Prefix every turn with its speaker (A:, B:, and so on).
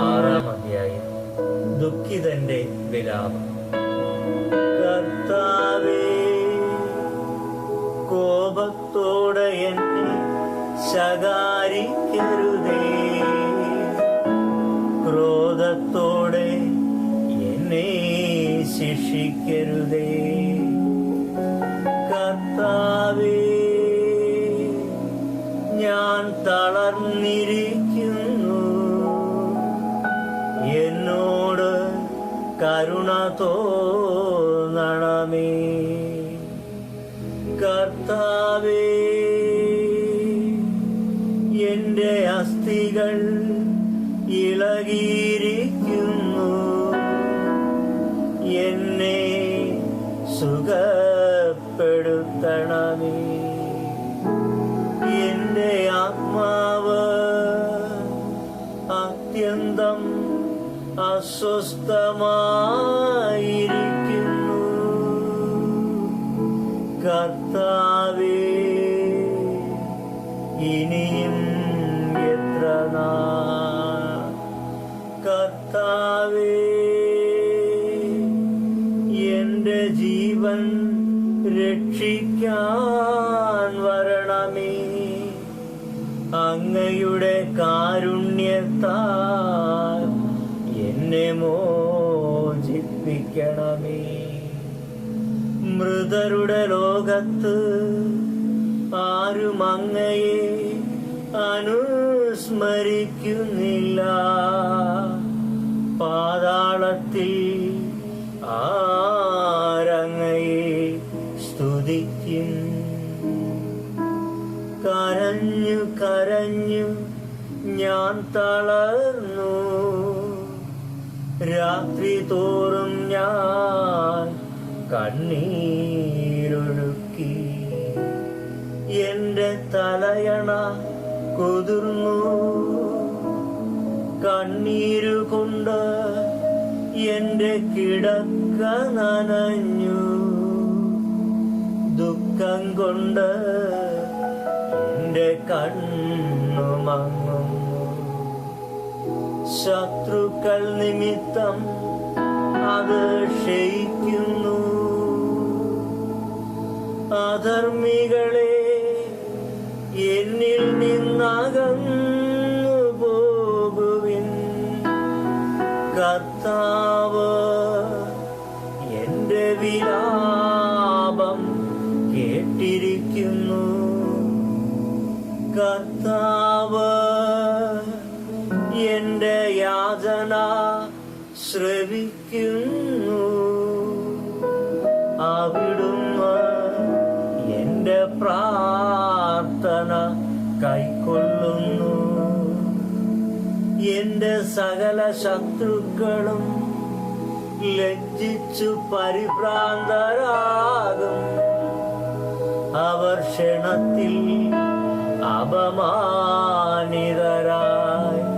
A: ആറാം അധ്യായം
B: ദുഃഖിതന്റെ
A: വിലാപം.
B: കർത്താവേ കോപത്തോടെ എന്നെ ശകാരിക്കരുതേ. ക്രോധത്തോടെ എന്നെ ശിക്ഷിക്കരുതേ. കർത്താവേ തളർന്നിരിക്കുന്നു എന്നോട് കരുണ തോന്നണമേ. കർത്താവേ എന്റെ അസ്ഥികൾ ഇളകിയിരിക്കുന്നു. എന്നെ സുഖപ്പെടുത്തണമേ. എന്റെ ആത്മാവ് അത്യന്തം അസ്വസ്ഥമായിരിക്കുന്നു. കർത്താവേ ഇനിയും എത്ര കർത്താവേ എന്റെ ജീവൻ രക്ഷിക്കാൻ വരണമേ. അങ്ങയുടെ കാരുണ്യത്താൽ എന്നെ മോചിപ്പിക്കണമേ. മൃതരുടെ ലോകത്ത് ആരും അങ്ങയെ അനുസ്മരിക്കുന്നില്ല. പാതാളത്തിൽ ആരങ്ങയെ സ്തുതിക്കും. കരഞ്ഞു കരഞ്ഞു ഞാൻ തളർന്നു. രാത്രി തോറും ഞാൻ കണ്ണീരൊഴുക്കി. എന്റെ തലയണ കുതിർന്നു. കണ്ണീരു കൊണ്ട് എന്റെ കിടക്ക നനഞ്ഞു. ദുഃഖം കൊണ്ട് എന്റെ കണ്ണു മങ്ങുന്നു ശത്രുക്കൾ നിമിത്തം അത് ക്ഷയിക്കുന്നു. അധർമ്മികളെ എന്നിൽ നിന്നകന്നു പോകുവിൻ. കർത്താവ് എന്റെ വിലാപം കേട്ടിരിക്കുന്നു. കർത്താവ് എന്റെ യാചന ശ്രവിക്കുന്നു. അവിടുന്ന് എന്റെ പ്രാർത്ഥന കൈക്കൊള്ളുന്നു. എന്റെ സകല ശത്രുക്കളും ലജ്ജിച്ചു പരിഭ്രാന്തരാകും അവർ ക്ഷണത്തിൽ அபமானிதராய்